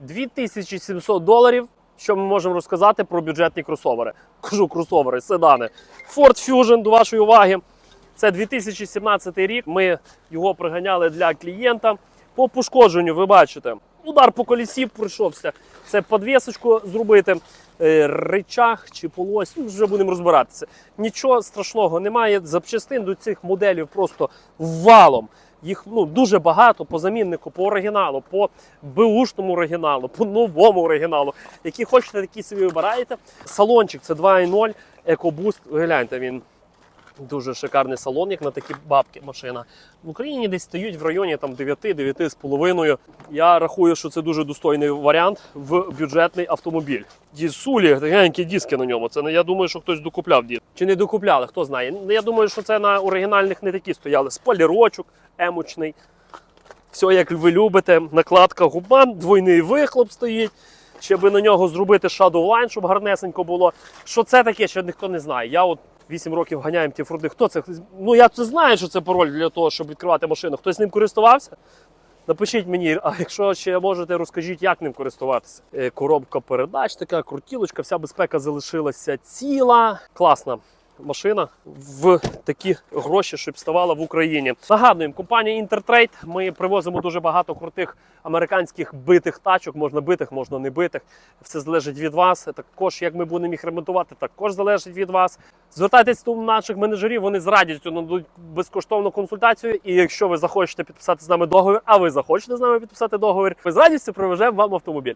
2700 доларів. Що ми можемо розказати про бюджетні кросовери? Кажу кросовери, седани. Ford Fusion до вашої уваги. Це 2017 рік. Ми його приганяли для клієнта. По пошкодженню, ви бачите, удар по колісі пройшовся. Це подвісочку зробити, е, речах чи полось. Ну, вже будемо розбиратися. Нічого страшного немає. Запчастин до цих моделів просто валом. Їх ну, дуже багато по заміннику, по оригіналу, по беушному оригіналу, по новому оригіналу. Які хочете, такі собі вибираєте. Салончик це 2.0 EcoBoost. Гляньте, він дуже шикарний салон, як на такі бабки машина. В Україні десь стають в районі там 9-9,5. Я рахую, що це дуже достойний варіант в бюджетний автомобіль. Дісулі, глянькі диски на ньому. Це я думаю, що хтось докупляв дід. Чи не докупляли, хто знає. Ну, Я думаю, що це на оригінальних не такі стояли. Спойлерочок, емочний. Все, як ви любите, накладка губан, двойний вихлоп стоїть. Ще на нього зробити Shadow Line, щоб гарнесенько було. Що це таке, що ніхто не знає. Я от 8 років ганяємо ті фруди. Хто це? Ну я це знаю, що це пароль для того, щоб відкривати машину. Хтось ним користувався? Напишіть мені, а якщо ще можете, розкажіть, як ним користуватися. Е, Коробка передач, така крутілочка, вся безпека залишилася ціла. Класна машина в такі гроші, щоб ставала в Україні. Нагадуємо, компанія Інтертрейд. Ми привозимо дуже багато крутих американських битих тачок. Можна битих, можна не битих. Все залежить від вас. Також як ми будемо їх ремонтувати, також залежить від вас. Звертайтесь до наших менеджерів, вони з радістю нададуть безкоштовну консультацію. І якщо ви захочете підписати з нами договір, а ви захочете з нами підписати договір, ми з радістю привеземо вам автомобіль.